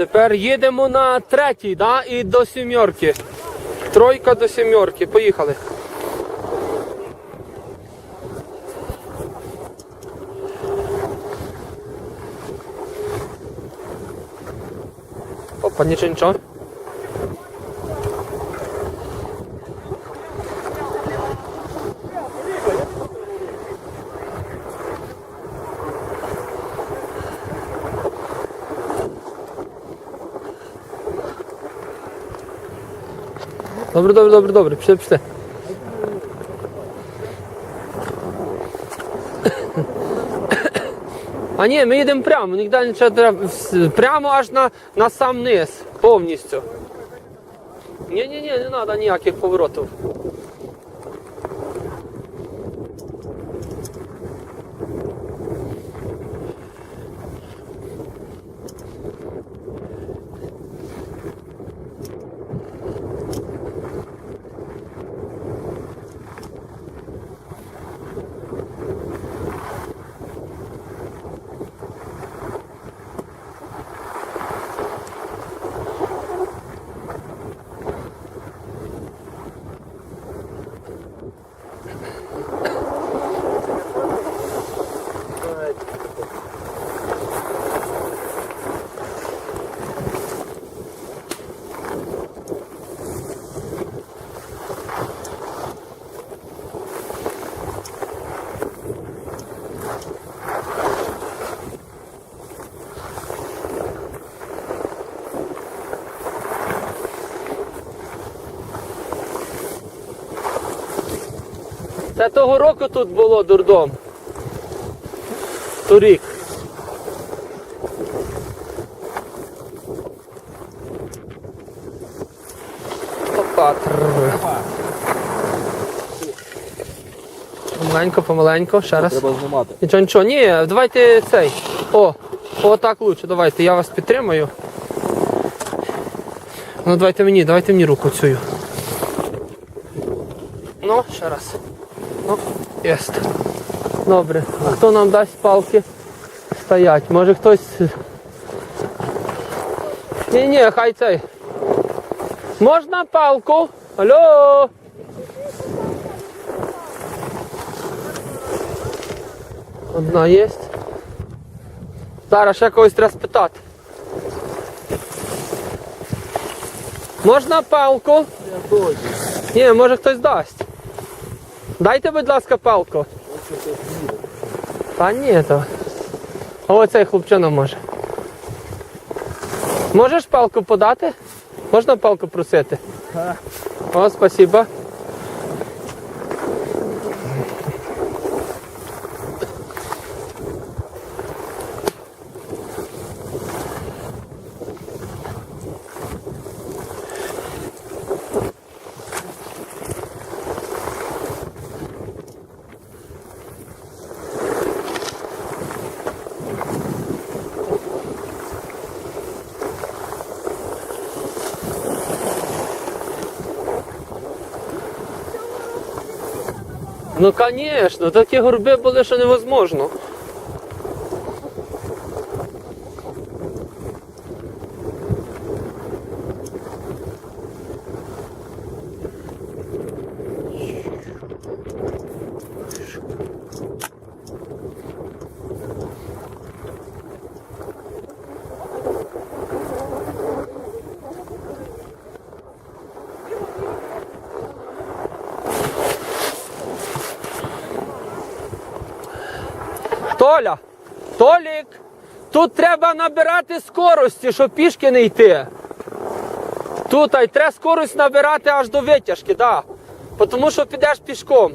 тепер їдемо на третій, да? і до сімерки. Тройка до сімерки. Поїхали. Опа, нічого, нічого. Добре, добре, добре, добре, пішли, пішли. А ні, ми їдемо прямо, ніде нічого треба. вс- Прямо аж на, на сам низ, повністю. Ні, ні, ні, не треба ніяких поворотів. Це того року тут було дурдом. Торік. Опа. Помаленько, помаленько, ще раз. Треба знімати. Нічого, нічого. Ні, давайте цей. О, о, так лучше. Давайте, я вас підтримаю. Ну, давайте мені, давайте мені руку цю. Ну, ще раз. Ну, єст. Добре. А хто нам дасть палки? Стоять. Може хтось. Ні, ні, хай цей. Можна палку? Алло. Одна є. Зараз ще когось треба спитати. Можна палку? Ні, може хтось дасть. Дайте, будь ласка, палку. Та ні, то. Оцей цей хлопчина може. Можеш палку подати? Можна палку просити? О, спасибо. Ну, звісно, такі горби були, що невозможно. Толя, Толік, тут треба набирати скорості, щоб пішки не йти. Тут ай, треба скорость набирати аж до витяжки, да. Тому що підеш пішком.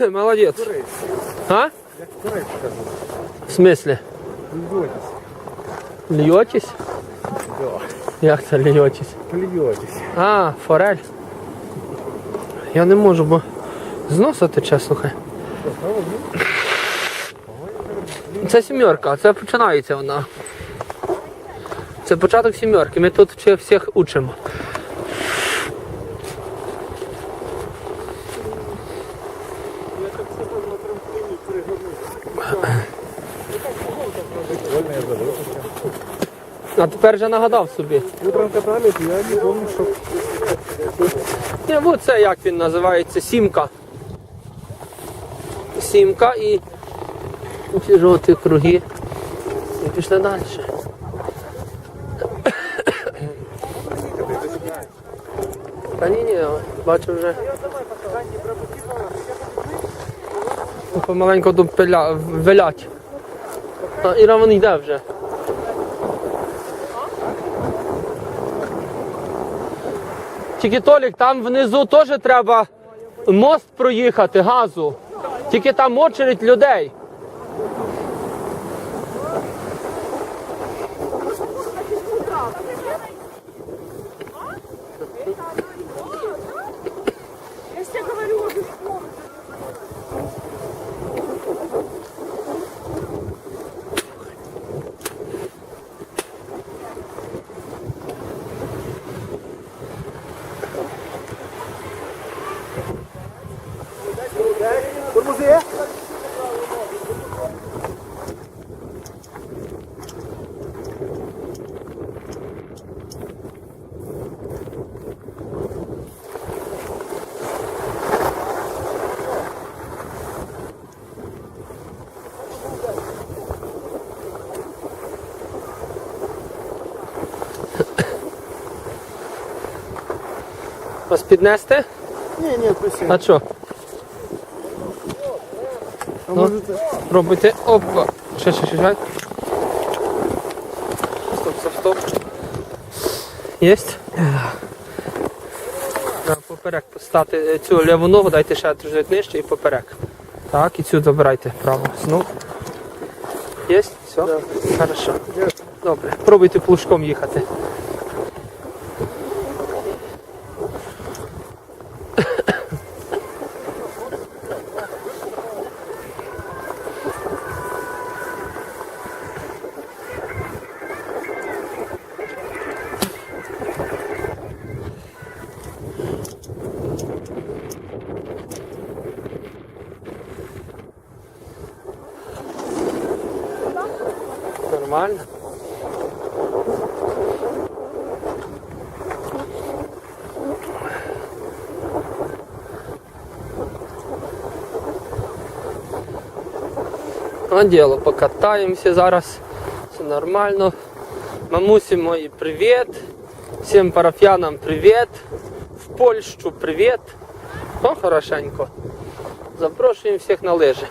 Корейський. А? В смислі? Плюйтесь. Льотесь? Да. Як це льотесь? Плюйтесь. А, форель. Я не можу, бо з носа тече, слухай. Це сімерка, це починається вона. Це початок сімерки. Ми тут всіх учимо. А тепер вже нагадав собі. Утром катались, я не помню, що Ні, от це як він називається, сімка. Сімка і ці жовті круги. І пішли далі. Та ні, ні, бачу вже. Ну, Помаленьку тут вилять. А, Іра вон йде вже. Тільки Толік, там внизу теж треба мост проїхати, газу. Тільки там очередь людей. Вас піднести? Ні, ні, спасибо. А що? Можете? Робите. Опа. Ще, ще, ще, ще. Стоп, стоп, стоп. Єсть. Треба поперек поставити е, цю ліву ногу, дайте ще трошки нижче і поперек. Так, і цю забирайте право. Знов. Єсть? Все? Хорошо. Добре. Пробуйте плужком їхати. Нормально. А діло, покатаємося зараз. Все нормально. Мамусі мої привіт. Всім парафіянам привіт. В Польщу привіт. О, хорошенько. Запрошуємо всіх на лижі.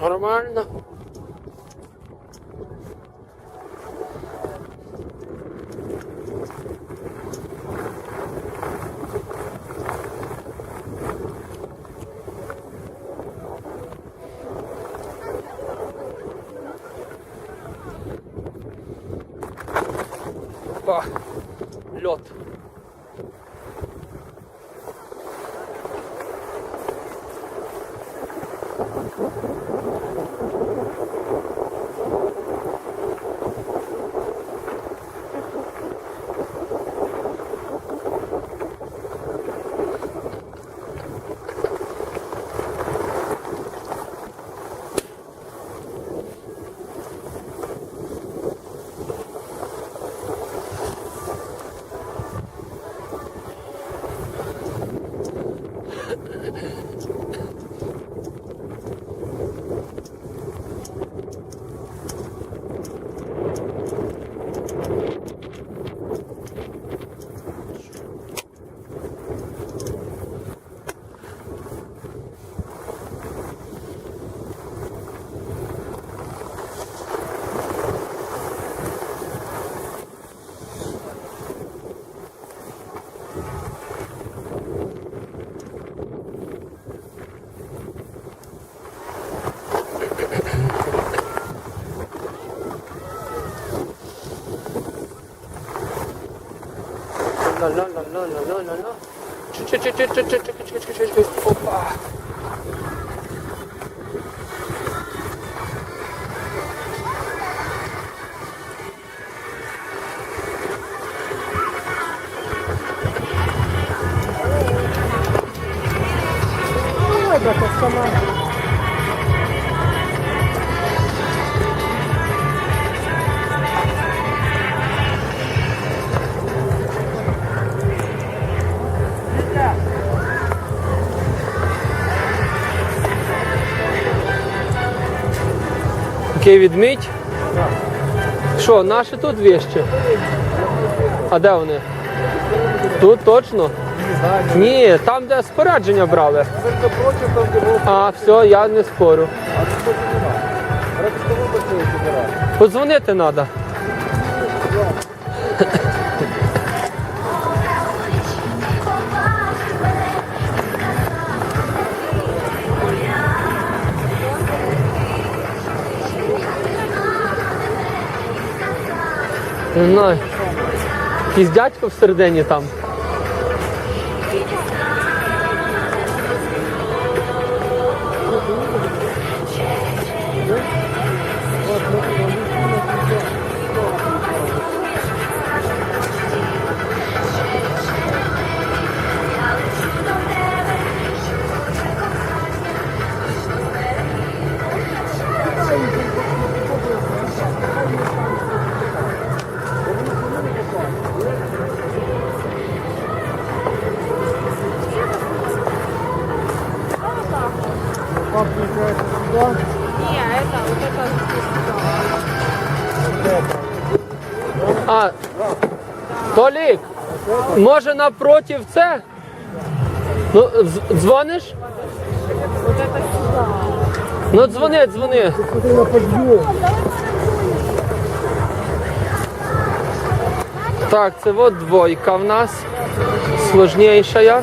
Нормально. la la la la la la la. Çık çık çık çık çık çık çık çık çık. Hoppa. Окей, відмідь. Що, наші тут віщі? А де вони? Тут точно? Ні, там, де спорядження брали. А, все, я не спорю. А тут Не знаю. Якийсь дядько всередині там. А, Толік, може напротив це? Ну, дзвониш? Ну дзвони, дзвони. Так, це от двойка в нас. Сложніша.